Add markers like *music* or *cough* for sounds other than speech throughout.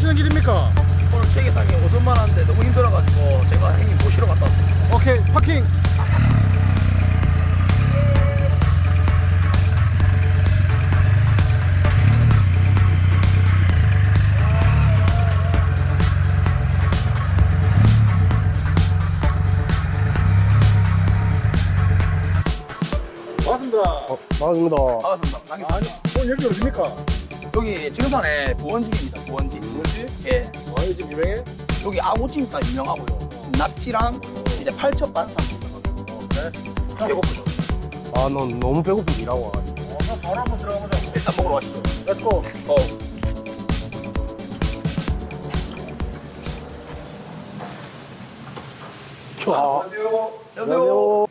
오시는 길입니까? 오늘 체계상이 오전만 하는데 너무 힘들어가지고 제가 형님 모시러 갔다 왔습니다. 오케이 파킹 반갑습니다 어, 반갑습니다. 반갑습니다. 반갑습니다. 오늘 여기 어디입니까? 여기 지금산에 부원집입니다. 부원집. 뭐지? 예. 와 여기 집 유명해? 여기 아구찜도 유명하고요. 낙지랑 이제 팔첩 반상. 네. 배고프죠? 아, 넌 너무 배고프게 일하고 와가지고. 어, 그럼 바로 한번 들어가 보자 일단 먹으러 가시죠. 렛츠고 어. 아, 여보세요.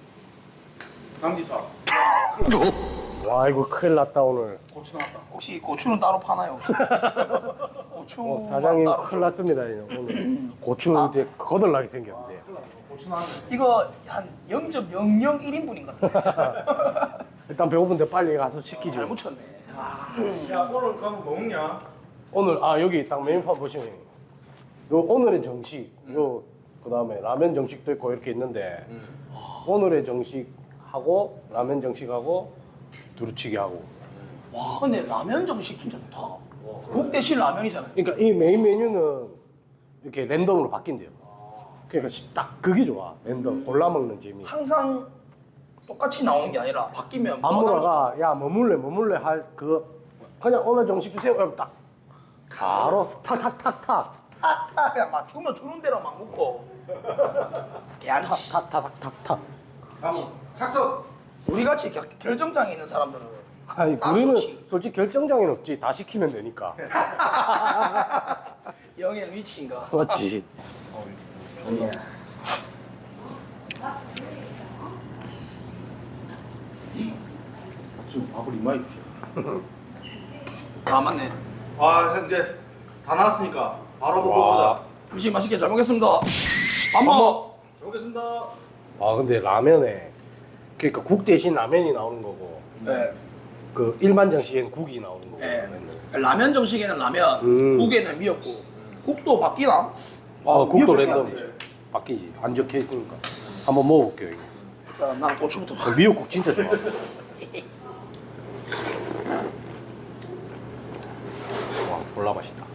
남기사 *laughs* 와, 이거 큰일 났다, 오늘. 고추 나왔다 혹시 고추는 따로 파나요? 혹시? *laughs* 고추 어, 사장님 따로. 큰일 났습니다, 오늘. *clears throat* 고추 이제 거들나게 생겼는데. 고추 나왔네 이거 한 0.001인분인 것 같아. *laughs* 일단 배고픈데 빨리 가서 시키죠. 잘 묻혔네. 아, 야 오늘 그럼 뭐 먹냐? 오늘, 아, 여기 딱 메뉴판 보시면, 요 오늘의 정식, 요, 그 다음에 라면 정식도 있고 이렇게 있는데, 오늘의 정식하고, 라면 정식하고, 두루치기 하고. 와, 근데 라면 정식 진짜 좋다. 국 대신 라면이잖아요. 그러니까 이 메인 메뉴는 이렇게 랜덤으로 바뀐대요. 그러니까 시- 딱 그게 좋아. 랜덤 골라 먹는 재미. 항상 똑같이 나오는 게 아니라 바뀌면 안무라가 야 머물래 머물래 할 그 그냥 오늘 정식 주세요. 그럼 딱 바로 탁탁탁탁? 아, 그냥 막 주면 주는 대로 막 먹고. *laughs* 개안치. 탁탁탁탁탁. 한번 착석 우리 같이 겨- 결정장에 있는 사람들은 아니 딱 우리는 좋지. 솔직히 결정장애는 없지. 다 시키면 되니까. *laughs* 영의 위치인가. 맞지. 지금 밥을 이마에 주셔 아 맞네. 아 이제 다 나왔으니까 바로. 먹어보자 음식 맛있게 잘 먹겠습니다. 밥 먹어. 잘 먹겠습니다 아 근데 라면에 그러니까 국 대신 라면이 나오는 거고 네. 그 일반 정식에는 국이 나오는 거고. 네. 라면 정식에는 라면, 음. 국에는 미역국. 국도 바뀌나? 아 국도 미역국밖에 랜덤 돼. 바뀌지 안 적혀 있으니까 한번 먹어볼게요 이거. 일단 난 고추부터 저 미역국 진짜 좋아. 와 졸라 맛있다.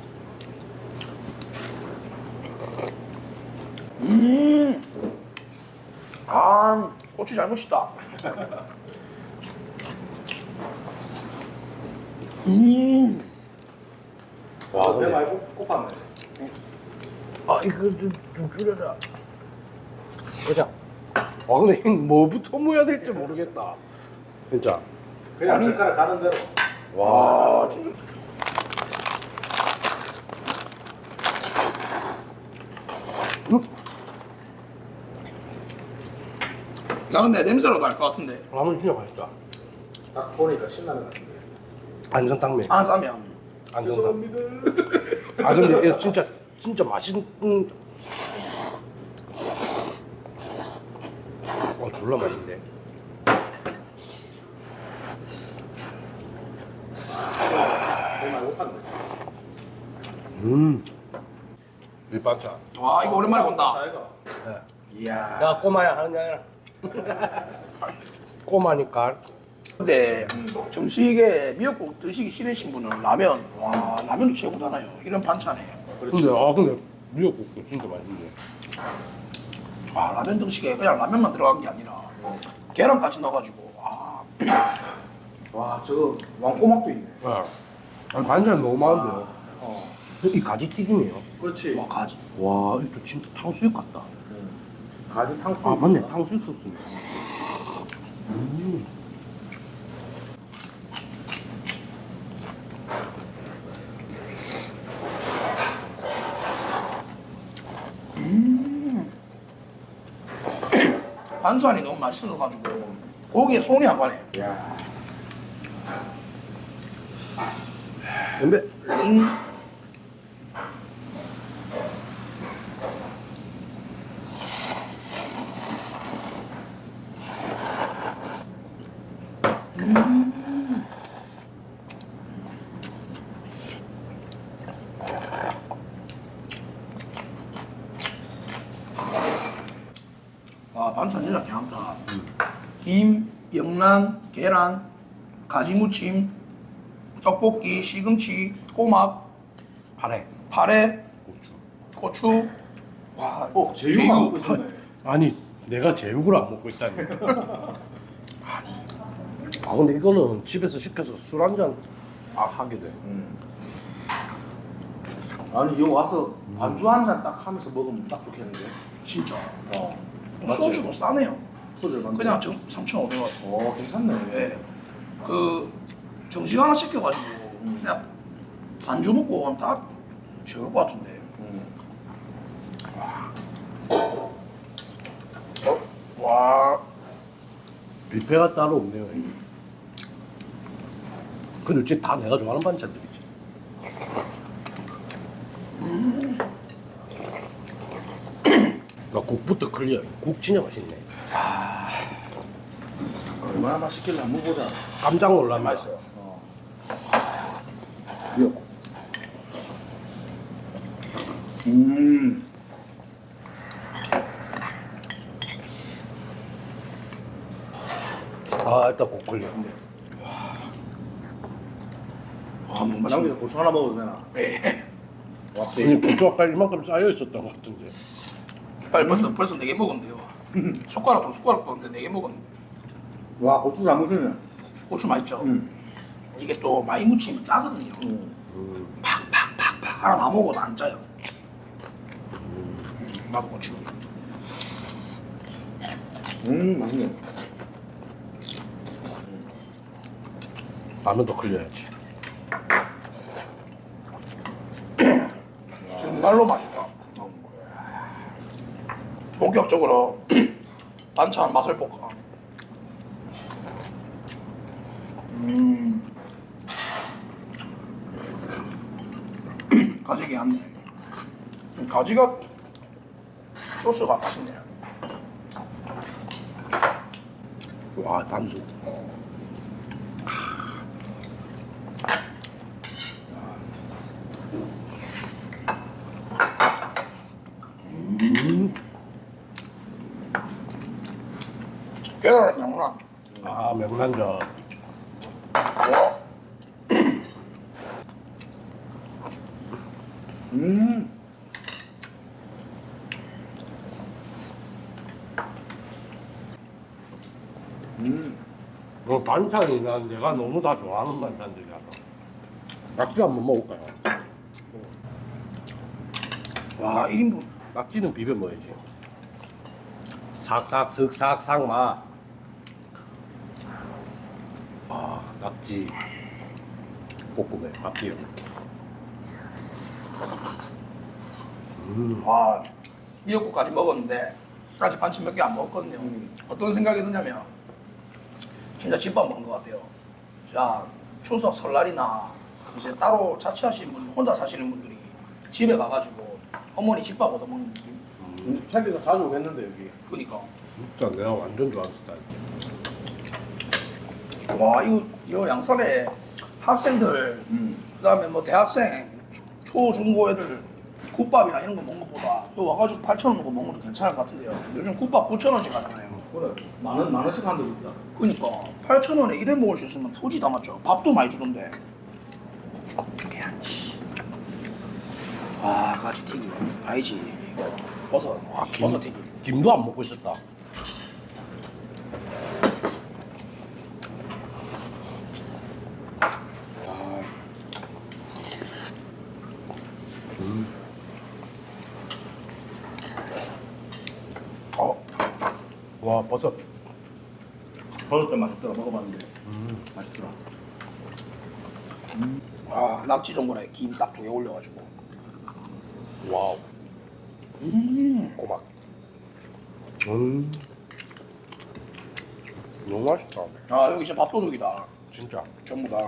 음. 아, 고추 잘 무시다. 음. 와 배 근데 많이 고- 고팠네 아 이거 좀, 좀 줄여라. 보자. 와 근데 이거 뭐부터 모여야 될지 모르겠다. 진짜. 그냥 젓가락 가는 대로 와. 나 근데 냄새로도 알 것 같은데. 라면 진짜 맛있다. 딱 보니까 신라면 같은데 안성 땅면. 안 싸면. 안성 땅. 아 근데 이거 진짜 진짜 맛있는. 와 졸라 맛있네. 음. 밀반찬. 와, 이거 오랜만에 본다. 사이가 이야 야 꼬마야 하는 게 아니라. *laughs* 꼬마니까. 근데 정식에 미역국 드시기 싫으신 분은 라면, 와, 라면도 최고잖아요. 이런 반찬에. 근데 아 근데 미역국도 진짜 맛있네. 아, 라면 정식에 그냥 라면만 들어간 게 아니라 계란까지 넣어가지고. 와, *clears throat* 와 저거 왕꼬막도 있네 네. 아니 반찬 너무 많은데요. 어 이 가지 튀김이에요. 그렇지 와 가지. 와 이거 진짜 탕수육 같다. 가지 탕수육 아 맞네 탕수육 소스네. 음. 반찬이 너무 맛있어가지고 고기에 손이 안 가네. 야 근데 링. 영란, 계란, 가지무침, 떡볶이, 시금치, 꼬막, 파래. 파래, 고추. 고추. 와, 어, 제육. 먹고 있었네. 아니 내가 제육을 안 먹고 있다니. *laughs* 아 근데 이거는 집에서 시켜서 술 한 잔 아, 하게 돼. 음. 아니 여기 와서 반주 한 잔 딱 하면서 먹으면 딱 좋겠는데. 진짜. 어. 맞지? 소주도 싸네요. 소주 얼마? 그냥 3,500원. 어 괜찮네. 예. 그 정식 하나 시켜가지고 음. 그냥 안주 먹고 가면 딱 좋을 것 같은데. 음. 와, 뷔페가 따로 없네요. 근데 어째 다 내가 좋아하는 반찬들이지. 나 국부터 클리어. 국 진짜 맛있네. 얼마나 맛있길래 한번 보자. 깜짝 놀란 맛. 맛있어요. 어. 음. 아 일단 국 클리어. 아, 너무 맛있네. 남기서 고추 하나 먹어도 되나? 예. 와, 아니 고추 아까 이만큼 쌓여 있었던 것 같은데. 빨리 벌써 벌써 네 개 먹었는데요. *laughs* 숟가락도 숟가락도 없는데 네 개 먹었는데. 와 고추 안 묻히네. 고추 맛있죠. 음. 이게 또 많이 무치면 짜거든요. 음. 음. 팍팍팍팍 하나 다 먹어도 안 짜요. 음, 나도 고추. 음 맛있네. 라면도 클리어야지. 정말로 맛있다. 본격적으로 *clears throat* 반찬 맛을 볼까. 음. 가지기 한네. 가지가 소스가 맛있네요. 와 단수. 음. 양랑. 아 명란젓. 어? 음. 음. 뭐 반찬이 난 내가 너무 다 좋아하는 반찬들이야. 낙지 한번 먹을까요? 와 1인분. 낙지는 비벼 먹어야지. 삭삭 슥삭 삭 마. 아 낙지 볶음에 밥 비벼. 음. 와 미역국까지 먹었는데 아직 반찬 몇 개 안 먹었거든요. 음. 어떤 생각이 드냐면 진짜 집밥 먹는 것 같아요. 자 추석 설날이나 이제 따로 자취하시는 분, 혼자 사시는 분들이 집에 가가지고 어머니 집밥 얻어 먹는 느낌. 음. 책에서 자주 오겠는데 여기. 그니까 진짜 내가 완전 좋아하는 스타일. 와 이거 이거 양산에 학생들 음. 그다음에 뭐 대학생 초 중고 애들 국밥이나 이런 거 먹는 것보다 이거 와가지고 8천 원 먹고 먹는 것도 괜찮을 것 같은데요. 요즘 국밥 9천 원씩 하잖아요. 그래. 만원 만 원씩 한 적 있다. 그니까 8천 원에 이래 먹을 수 있으면 토지 다 맞죠. 밥도 많이 주던데. 아 가지 튀김 알지 이거 버섯 와, 김. 버섯 튀김. 김도 안 먹고 있었다. 아. 어 와 버섯. 버섯 좀 맛있더라. 먹어봤는데. 맛있더라. 아 낙지 전골에 김 딱 두 개 올려가지고. 와우. 음 꼬막. 음. 너무 맛있다. 아 여기 진짜 밥도둑이다. 진짜. 전부 다.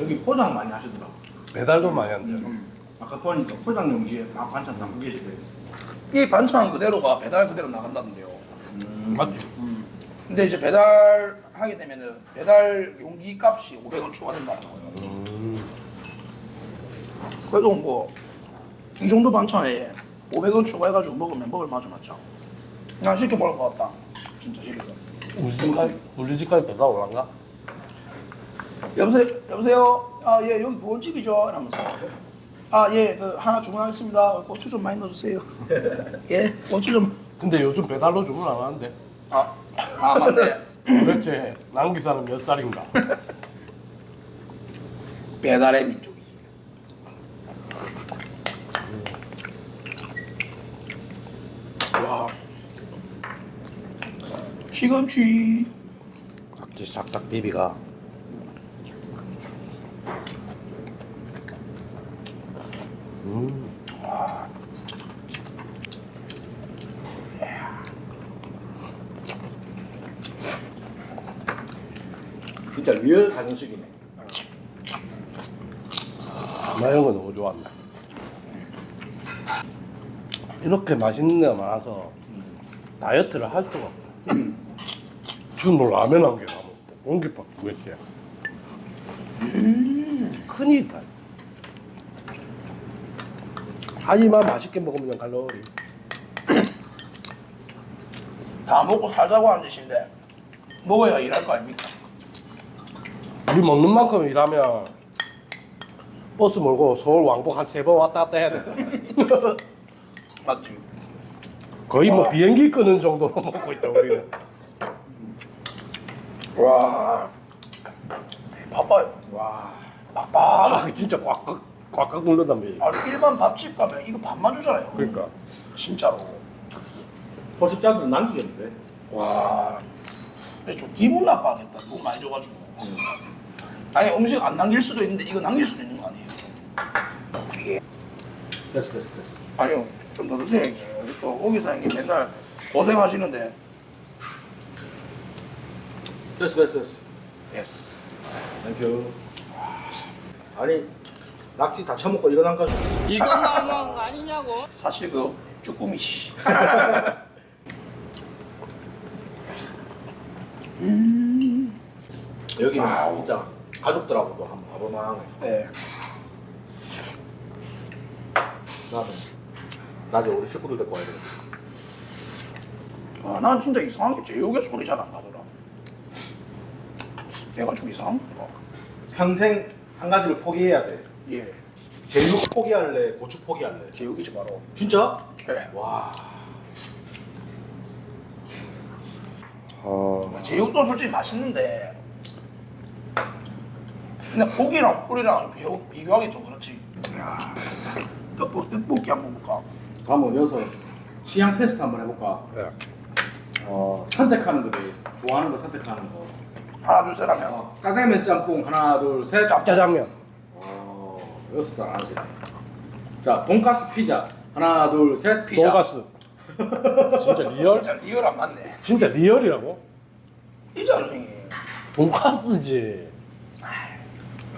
여기 포장 많이 하시더라. 배달도 많이 한대. 음. 아까 보니까 포장 용기에 막 반찬 담고 계시대. 이 반찬 그대로가 배달 그대로 나간다는데요. 음. 맞지? 음. 근데 이제 배달하게 되면은 배달 용기 값이 500원 추가된다는 거예요. 음. 그래도 뭐 이 정도 반찬에 500원 추가해가지고 먹으면 먹을 맛은 맞죠. 난 쉽게 먹을 것 같다. 진짜 집에서. 우리 집까지 우리 집까지 배가 올란가? 여보세요? 여보세요? 아, 예, 여기 보온집이죠? 이러면서. 아, 예, 그 하나 주문하겠습니다. 고추 좀 많이 넣어주세요. *laughs* 예, 고추 좀. 근데 요즘 배달로 주문 안 하는데 아, 아 맞네. 도대체 남 기사는 몇 살인가? *laughs* 배달의 민족이. 와. 시금치. 각지 싹싹 비비가 음. 진짜 리얼 가정식이네. 나 이런 거 너무 좋아한다. 이렇게 맛있는 데가 많아서 다이어트를 할 수가 없어. 지금 뭐 라면 한개 가면 공깃밥 두 개째. 큰일이다. 하지만 맛있게 먹으면 칼로리. 다 먹고 살자고 하는 짓인데 먹어야 일할 거 아닙니까? 우리 먹는 만큼 일하면 버스 몰고 서울 왕복 한 세 번 왔다 갔다 해야 돼. *laughs* 맞지? 거의 뭐 와. 비행기 끄는 정도로 *laughs* 먹고 있다 우리는. 와. 바빠요. 와. 바빠. *laughs* 아 진짜 꽉꽉 꽉꽉 눌러담배. 아니 일반 밥집 가면 이거 밥만 주잖아요. 그러니까. 진짜로. 포식자들은 남기겠는데. 와. 근데 좀 기분 나빠하겠다. 너무 많이 줘가지고. 아니 음식 안 남길 수도 있는데 이거 남길 수도 있는 거 아니에요? 이게 됐어 됐어 됐어. 아니요 좀 더 드세요 형님. 우리 또 오기 사장님 맨날 고생하시는데. 됐어 됐어 됐어. 예스. 땡큐. 아니 낙지 다 처먹고 이거 남가지고. 이건 너무한 거 아니냐고? 사실 그 쭈꾸미 씨. *laughs* 여기는 진짜 가족들하고도 한번 가볼만 하네. 네. 나도 나중에 우리 식구들 데리고 와야 돼. 아, 난 진짜 이상하게 제육의 손이 잘안 가더라. 내가 좀 이상한 거. 평생 한 가지를 포기해야 돼. 예, 제육 포기할래, 고추 포기할래. 제육이지 바로. 진짜? 예. 와. 어. 제육도 솔직히 맛있는데 근데 고기랑 꿀이랑 비교, 비교하기 좀 그렇지. 야, 떡볶, 떡볶이 한번 볼까? 한번 여기서 취향 테스트 한번 해볼까? 네. 어, 선택하는 거지. 좋아하는 거 선택하는 거. 하나 둘 셋 하면 어, 짜장면 짬뽕 하나 둘 셋. 짜장면. 어, 여기서도 안 하시네. 자, 돈가스 피자 하나 둘 셋. 피자. 돈가스. 진짜 리얼? 진짜 리얼 안 맞네. 진짜 리얼이라고? 피자는 형이 돈가스지.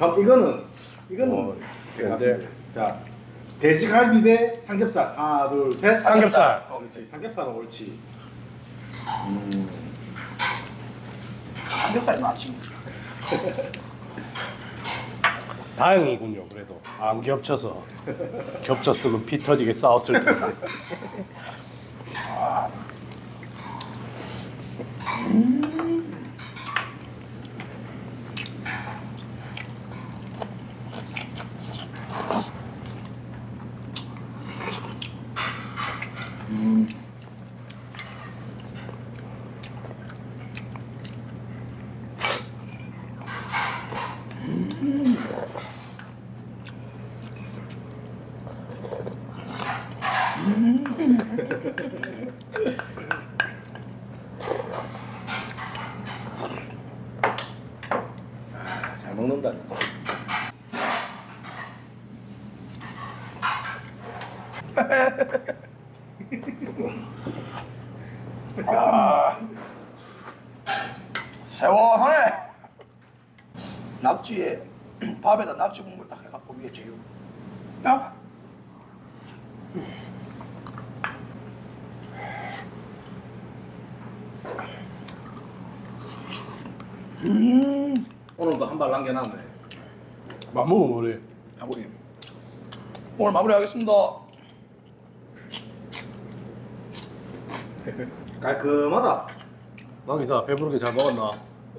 그럼 이거는 이거는 어, 근데 자 돼지갈비 대 삼겹살 하나 둘 셋. 삼겹살. 어, 옳지 삼겹살은 옳지. 삼겹살이 낫지. *laughs* 다행이군요. 그래도 안 겹쳐서 겹쳤으면 피 터지게 싸웠을 텐데. *laughs* 아, 잘 먹는다. 야, 세원하네. 낙지에 밥에다 낙지 국물 딱 해갖고 위에 제육. 야. 오늘도 한 발 남겨놨네. 뭐래? 마무리. 오늘 마무리하겠습니다. 깔끔하다. 나기사 배부르게 잘 먹었나?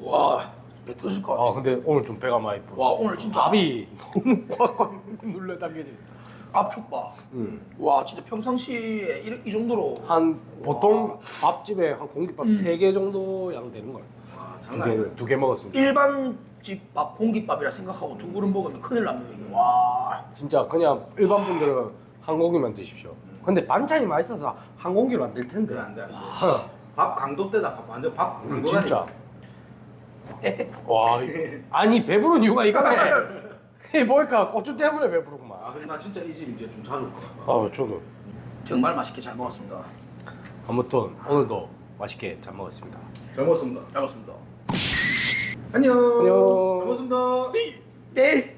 와, 배 터질 것 같아. 아 근데 오늘 좀 배가 많이 부르. 와, 오늘 진짜 밥이 너무 꽉꽉 눌러 담겨져 있어. 압축밥. 응. 와, 진짜 평상시에 이, 이 정도로 한 보통 밥집에 한 공깃밥 세개 정도 양 되는 거야. 아, 두 장난 아니야. 개두 개 먹었으니까. 일반 집밥 공깃밥이라 생각하고 두 그릇 먹으면 큰일 납니다. 와, 진짜 그냥 일반 분들은 한 공기만 드십시오. 근데 반찬이 맛있어서 한 공기로 안 될 텐데. 그래 안돼 안돼. 하, 밥 강도 때다 밥 완전 밥 음, 강도라니까. 진짜. 와, 이- 아니 배부른 이유가 이거네. *laughs* 이 보니까 고추 때문에 배부르구만. 아 근데 나 진짜 이 집 이제 좀 자주 올것 같아. 아, 저도. 정말 맛있게 잘 먹었습니다. 아무튼 오늘도 맛있게 잘 먹었습니다. 잘 먹었습니다. 잘 먹었습니다. 안녕. 안녕. 잘 먹었습니다. 네.